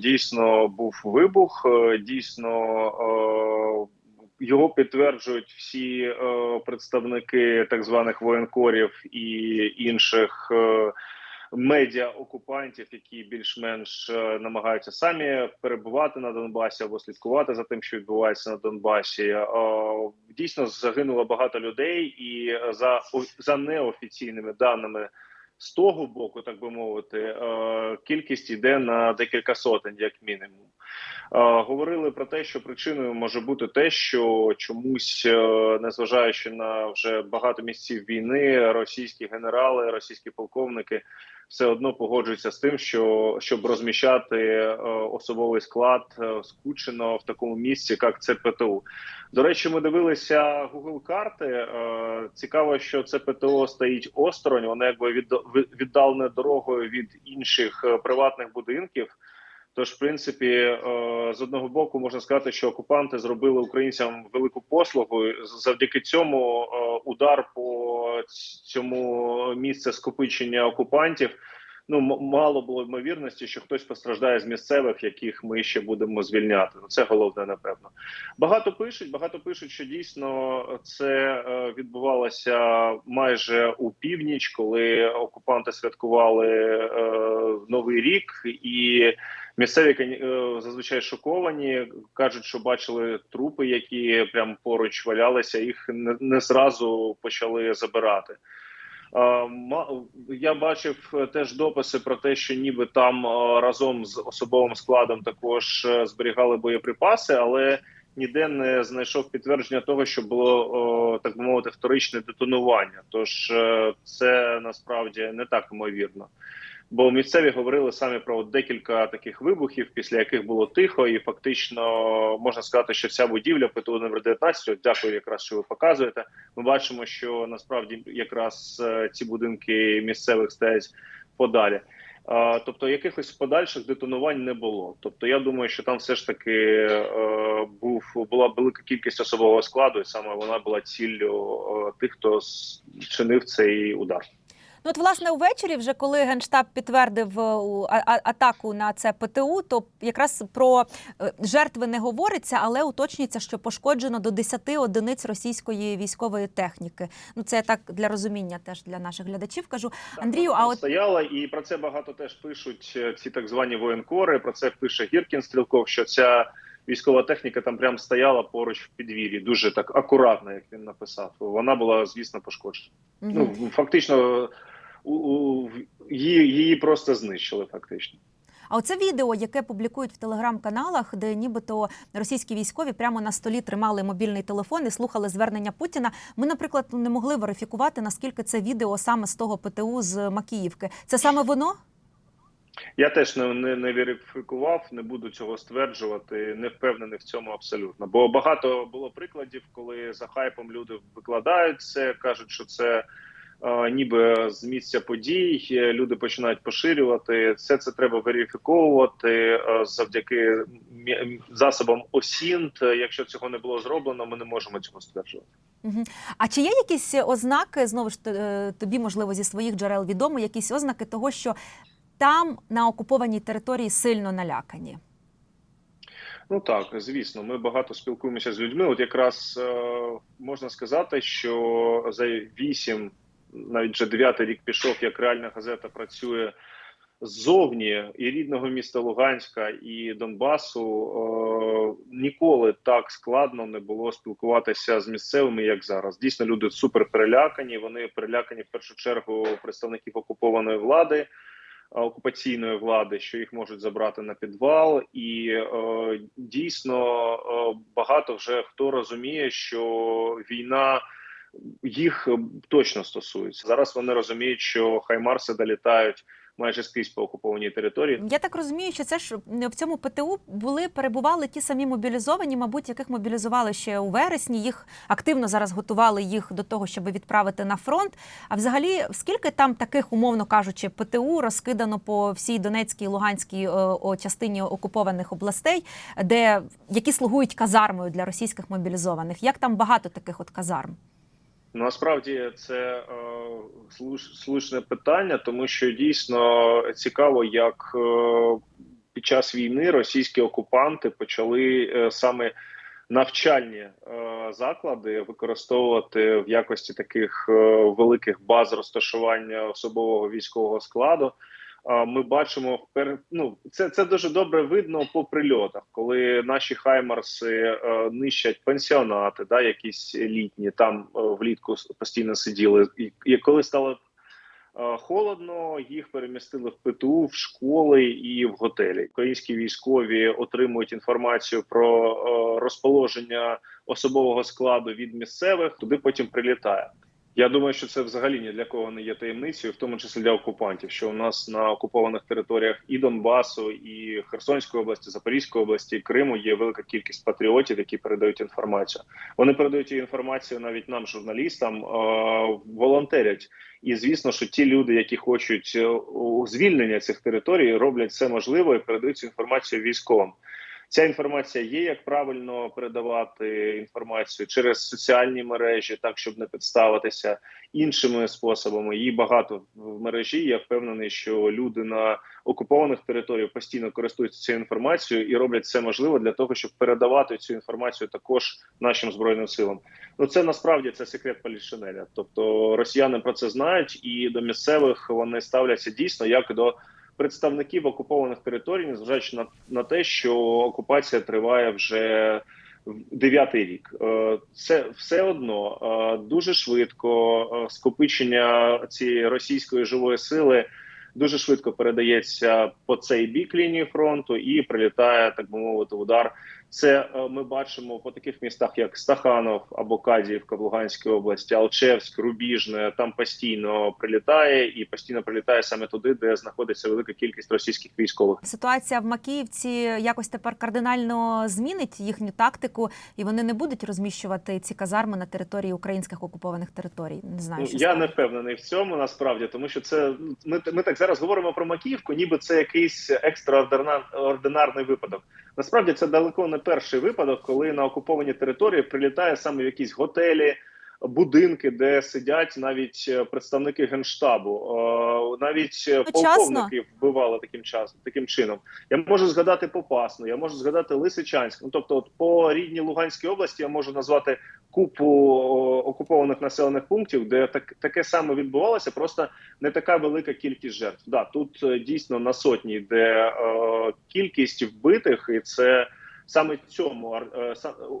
Дійсно був вибух. е, Дійсно е, його підтверджують всі е, представники так званих воєнкорів і інших медіа окупантів, які більш-менш намагаються самі перебувати на Донбасі або слідкувати за тим, що відбувається на Донбасі. Дійсно загинуло багато людей, і за за неофіційними даними. З того боку, так би мовити, е, кількість йде на декілька сотень, як мінімум. Е, Говорили про те, що причиною може бути те, що чомусь, е, незважаючи на вже багато місяців війни, російські генерали, російські полковники все одно погоджуються з тим, що щоб розміщати е, особовий склад скучено в такому місці, як це ПТУ. До речі, ми дивилися Google карти. Цікаво, що це ПТО стоїть осторонь, воно якби від, віддалене дорогою від інших приватних будинків. Тож, в принципі, е, з одного боку можна сказати, що окупанти зробили українцям велику послугу. Завдяки цьому е, удар по цьому місце скопичення окупантів. Ну, мало було ймовірності, що хтось постраждає з місцевих, яких ми ще будемо звільняти. Ну це головне, напевно. Багато пишуть, багато пишуть, що дійсно це е, відбувалося майже у північ, коли окупанти святкували е, новий рік, і місцеві е, зазвичай шоковані. кажуть, що бачили трупи, які прямо поруч валялися. Їх не, не зразу почали забирати. Я бачив е, теж дописи про те, що ніби там е, разом з особовим складом також зберігали боєприпаси, але ніде не знайшов підтвердження того, що було так би мовити вторичне детонування. Тож е, це насправді не так ймовірно. Бо місцеві говорили самі про декілька таких вибухів, після яких було тихо, і фактично можна сказати, що вся будівля ПТУ номер 19, от дякую, якраз що ви показуєте. Ми бачимо, що насправді якраз е, ці будинки місцевих стоять подалі. Тобто якихось подальших детонувань не було. Тобто, я думаю, що там все ж таки е, був була велика кількість особового складу, і саме вона була ціллю е, тих, хто чинив цей удар. Ну, от, власне, увечері, вже коли генштаб підтвердив е, атаку на це ПТУ, то якраз про е, жертви не говориться, але уточнюється, що пошкоджено до 10 одиниць російської військової техніки. Ну, це я так для розуміння теж для наших глядачів кажу. Андрію, а от стояла, і про це багато теж пишуть е, ці так звані воєнкори. Про це пише Гіркін Стрілков, що ця військова техніка там прям стояла поруч в підвір'ї, дуже так акуратно, як він написав. Вона була, звісно, пошкоджена. Мгм. Ну фактично, у, у її, її просто знищили. Фактично. А оце відео, яке публікують в телеграм-каналах, де нібито російські військові прямо на столі тримали мобільний телефон і слухали звернення Путіна. Ми, наприклад, не могли верифікувати, наскільки це відео саме з того ПТУ з Макіївки. Це саме воно? Я теж не, не, не верифікував, не буду цього стверджувати. Не впевнений в цьому абсолютно. Бо багато було прикладів, коли за хайпом люди викладають це, кажуть, що це е, ніби з місця подій. е, Люди починають поширювати. Все це треба верифіковувати е, завдяки засобам ОСІНТ. Якщо цього не було зроблено, ми не можемо цього стверджувати. А чи є якісь ознаки, знову ж е, тобі, можливо, зі своїх джерел відомо, якісь ознаки того, що там на окупованій території сильно налякані? Ну так, звісно, ми багато спілкуємося з людьми. От якраз е, можна сказати, що за вісім, навіть вже дев'ятий рік пішов, як реальна газета працює ззовні і рідного міста Луганська і Донбасу. Е, ніколи так складно не було спілкуватися з місцевими, як зараз. Дійсно, люди супер перелякані. Вони перелякані в першу чергу представників окупованої влади окупаційної влади, що їх можуть забрати на підвал, і е, дійсно е, багато вже хто розуміє, що війна їх е, точно стосується. Зараз вони розуміють, що хаймарси долітають майже скрізь по окупованій території. Я так розумію, що це ж в цьому ПТУ були перебували ті самі мобілізовані, мабуть, яких мобілізували ще у вересні. Їх активно зараз готували їх до того, щоб відправити на фронт. А взагалі, скільки там таких, умовно кажучи, ПТУ розкидано по всій Донецькій і Луганській е, частині окупованих областей, де які слугують казармою для російських мобілізованих? Як там багато таких от казарм? Насправді це е, слушне питання, тому що дійсно цікаво, як е, під час війни російські окупанти почали е, саме навчальні е, заклади використовувати в якості таких е, великих баз розташування особового військового складу. Ми бачимо впер... ну, це, це дуже добре видно по прильотах, коли наші хаймарси е, нищать пенсіонати, да, якісь літні там е, влітку постійно сиділи. І, коли стало е, холодно, їх перемістили в ПТУ, в школи і в готелі. Українські військові отримують інформацію про розположення особового складу від місцевих, туди потім прилітає. Я думаю, що це взагалі ні для кого не є таємницею, в тому числі для окупантів, що у нас на окупованих територіях і Донбасу, і Херсонської області, Запорізької області, і Криму є велика кількість патріотів, які передають інформацію. Вони передають інформацію навіть нам, журналістам, е, волонтерять. І звісно, що ті люди, які хочуть е, звільнення цих територій, роблять все можливе і передають цю інформацію військовим. Ця інформація є, як правильно передавати інформацію через соціальні мережі, так щоб не підставитися іншими способами. Її багато в мережі. Я впевнений, що люди на окупованих територіях постійно користуються цією інформацією і роблять все можливе для того, щоб передавати цю інформацію також нашим збройним силам. Ну це насправді це секрет полішинеля. Тобто росіяни про це знають, і до місцевих вони ставляться дійсно як до представників окупованих територій, незважаючи на, на те, що окупація триває вже дев'ятий рік. Е, Це все одно е, дуже швидко е, скопичення цієї російської живої сили. Дуже швидко передається по цей бік лінії фронту і прилітає, так би мовити, удар. Це е, ми бачимо по таких містах, як Стаханов або Кадіївка в Луганській області, Алчевськ, Рубіжне. Там постійно прилітає і постійно прилітає саме туди, де знаходиться велика кількість російських військових. Ситуація в Макіївці якось тепер кардинально змінить їхню тактику, і вони не будуть розміщувати ці казарми на території українських окупованих територій. Не знаю, Ну, що я не впевнений в цьому насправді, тому що це ми, ми так зараз говоримо про Макіївку, ніби це якийсь екстраординарний випадок. Насправді це далеко не перший випадок, коли на окуповані території прилітає саме в якісь готелі, будинки, де сидять навіть е, представники генштабу, Е, навіть е, полковників вбивали таким часом, таким чином. Я можу згадати Попасну, я можу згадати Лисичанськ. Ну тобто, от по рідній Луганській області я можу назвати купу окупованих населених пунктів, де так таке саме відбувалося, просто не така велика кількість жертв. Да, тут дійсно на сотні йде е, кількість вбитих, і це саме цьому е,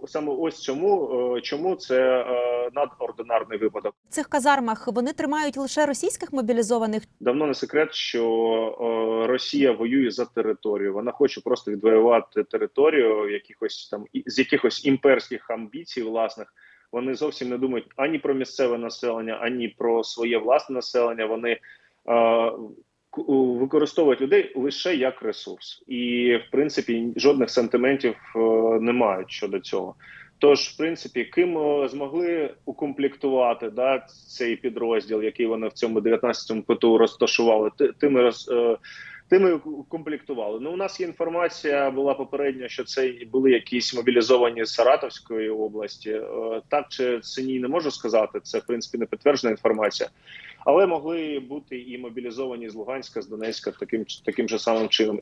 саме ось чому, е, чому це е, надординарний випадок. В цих казармах вони тримають лише російських мобілізованих. Давно не секрет, що Росія воює за територію. Вона хоче просто відвоювати територію якихось там з якихось імперських амбіцій власних. Вони зовсім не думають ані про місцеве населення, ані про своє власне населення. Вони е, використовують людей лише як ресурс, і в принципі жодних сантиментів е, не мають щодо цього. Тож, в принципі, ким е, змогли укомплектувати да, цей підрозділ, який вони в цьому 19-му ПТУ розташували, ти- тими роз, е, тими укомплектували. Ну, у нас є інформація була попередня, що це були якісь мобілізовані з Саратовської області. Е, Так чи це ні, не можу сказати. Це в принципі не підтверджена інформація. Але могли бути і мобілізовані з Луганська, з Донецька таким таким же самим чином.